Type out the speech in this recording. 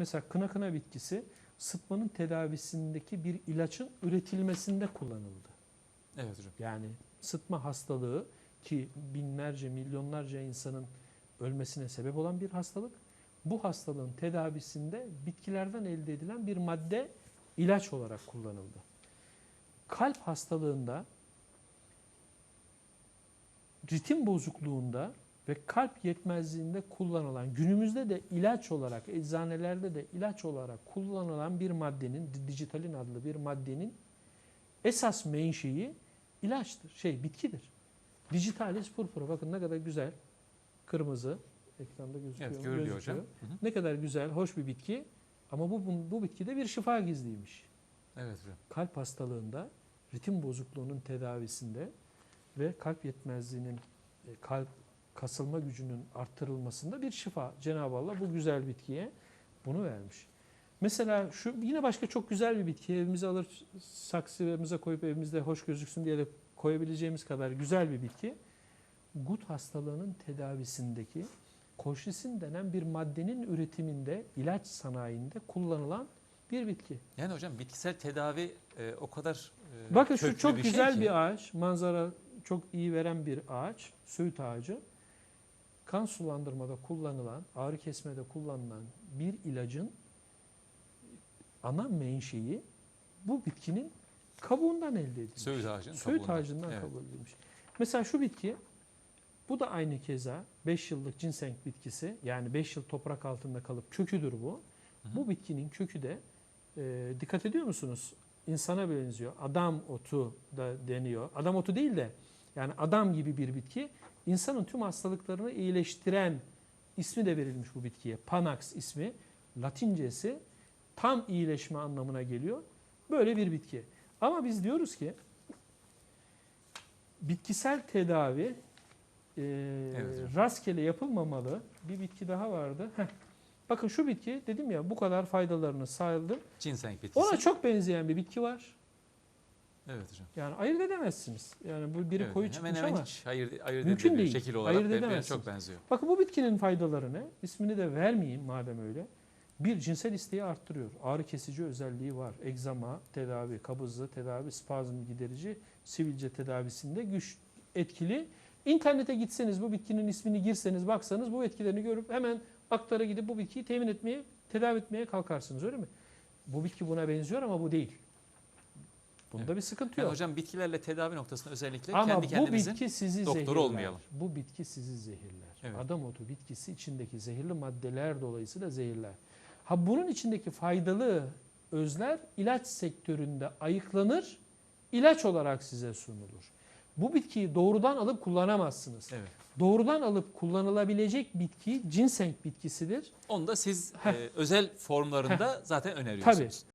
Mesela kına kına bitkisi sıtmanın tedavisindeki bir ilaçın üretilmesinde kullanıldı. Evet hocam. Yani sıtma hastalığı ki binlerce milyonlarca insanın ölmesine sebep olan bir hastalık. Bu hastalığın tedavisinde bitkilerden elde edilen bir madde ilaç olarak kullanıldı. Kalp hastalığında ritim bozukluğunda ve kalp yetmezliğinde kullanılan günümüzde de ilaç olarak eczanelerde de ilaç olarak kullanılan bir maddenin dijitalin adlı bir maddenin esas menşei ilaçtır. Şey bitkidir. Digitalis purpura bakın ne kadar güzel. Kırmızı ekranda gözüküyor. Evet görülüyor Gözüküyor. hocam. Hı hı. Ne kadar güzel, hoş bir bitki. Ama bu, bu, bu bitkide bir şifa gizliymiş. Evet hocam. Kalp hastalığında, ritim bozukluğunun tedavisinde ve kalp yetmezliğinin, e, kalp kasılma gücünün arttırılmasında bir şifa. Cenab-ı Allah bu güzel bitkiye bunu vermiş. Mesela şu yine başka çok güzel bir bitki. Evimize alır saksı evimize koyup evimizde hoş gözüksün diye de koyabileceğimiz kadar güzel bir bitki. Gut hastalığının tedavisindeki koşisin denen bir maddenin üretiminde, ilaç sanayinde kullanılan bir bitki. Yani hocam bitkisel tedavi e, o kadar e, Bakın şu çok bir şey güzel ki. bir ağaç, manzara çok iyi veren bir ağaç, söğüt ağacı. Kan sulandırmada kullanılan, ağrı kesmede kullanılan bir ilacın ana menşei bu bitkinin kabuğundan elde edilmiş. Söğüt ağacının Söğüt kabuğundan. ağacından Evet. kabul edilmiş. Mesela şu bitki, bu da aynı keza 5 yıllık ginseng bitkisi. Yani 5 yıl toprak altında kalıp köküdür bu. Hı hı. Bu bitkinin kökü de e, dikkat ediyor musunuz? İnsana benziyor. Adam otu da deniyor. Adam otu değil de yani adam gibi bir bitki. İnsanın tüm hastalıklarını iyileştiren ismi de verilmiş bu bitkiye. Panax ismi. Latincesi tam iyileşme anlamına geliyor. Böyle bir bitki. Ama biz diyoruz ki bitkisel tedavi e, Evet. rastgele yapılmamalı. Bir bitki daha vardı. Heh. Bakın şu bitki dedim ya bu kadar faydalarını saydım. Ginseng bitkisi. Ona çok benzeyen bir bitki var. Evet hocam. Yani ayırt edemezsiniz. Yani bu biri Evet, koyu çıkmış hemen ama. hiç ayırt, ayırt Mümkün değil. şekil olarak Ayırt edemezsiniz. çok benziyor. Bakın bu bitkinin faydaları ne? İsmini de vermeyeyim madem öyle. Bir cinsel isteği arttırıyor. Ağrı kesici özelliği var. Egzama tedavi, kabızlı tedavi, spazm giderici, sivilce tedavisinde güç etkili. İnternete gitseniz bu bitkinin ismini girseniz baksanız bu etkilerini görüp hemen aktara gidip bu bitkiyi temin etmeye, tedavi etmeye kalkarsınız öyle mi? Bu bitki buna benziyor ama bu değil. Bunda Evet. bir sıkıntı Yani yok. hocam bitkilerle tedavi noktasında özellikle Ama kendi bu kendimizin bitki sizi doktoru zehirler. olmayalım. Bu bitki sizi zehirler. Evet. Adam otu bitkisi içindeki zehirli maddeler dolayısıyla zehirler. Ha bunun içindeki faydalı özler ilaç sektöründe ayıklanır, ilaç olarak size sunulur. Bu bitkiyi doğrudan alıp kullanamazsınız. Evet. Doğrudan alıp kullanılabilecek bitki ginseng bitkisidir. Onu da siz Heh. e, özel formlarında zaten öneriyorsunuz. Tabii.